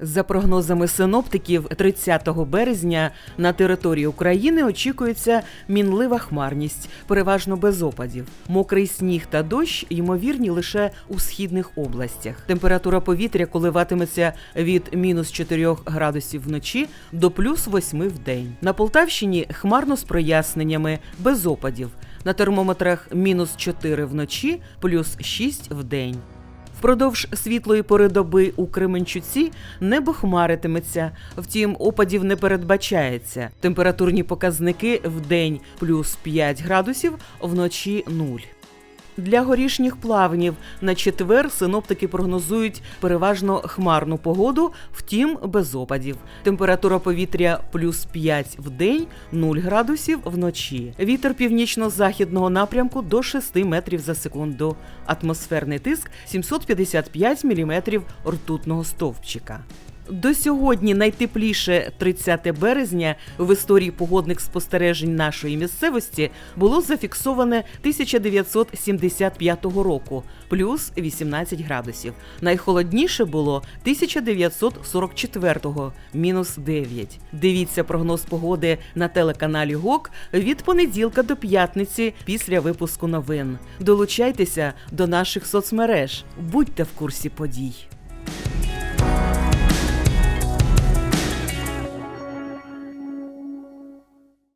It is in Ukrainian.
За прогнозами синоптиків, 30 березня на території України очікується мінлива хмарність, переважно без опадів. Мокрий сніг та дощ ймовірні лише у східних областях. Температура повітря коливатиметься від мінус 4 градусів вночі до плюс 8 в день. На Полтавщині хмарно з проясненнями, без опадів. На термометрах мінус 4 вночі, плюс 6 в день. Впродовж світлої пори доби у Кременчуці небо хмаритиметься, втім опадів не передбачається. Температурні показники в день плюс 5 градусів, вночі 0. Для горішніх плавнів на четвер синоптики прогнозують переважно хмарну погоду, втім без опадів. Температура повітря плюс 5 в день, 0 градусів вночі. Вітер північно-західного напрямку до 6 метрів за секунду. Атмосферний тиск 755 міліметрів ртутного стовпчика. До сьогодні найтепліше 30 березня в історії погодних спостережень нашої місцевості було зафіксоване 1975 року, плюс 18 градусів. Найхолодніше було 1944-го, мінус 9. Дивіться прогноз погоди на телеканалі ГОК від понеділка до п'ятниці після випуску новин. Долучайтеся до наших соцмереж, будьте в курсі подій.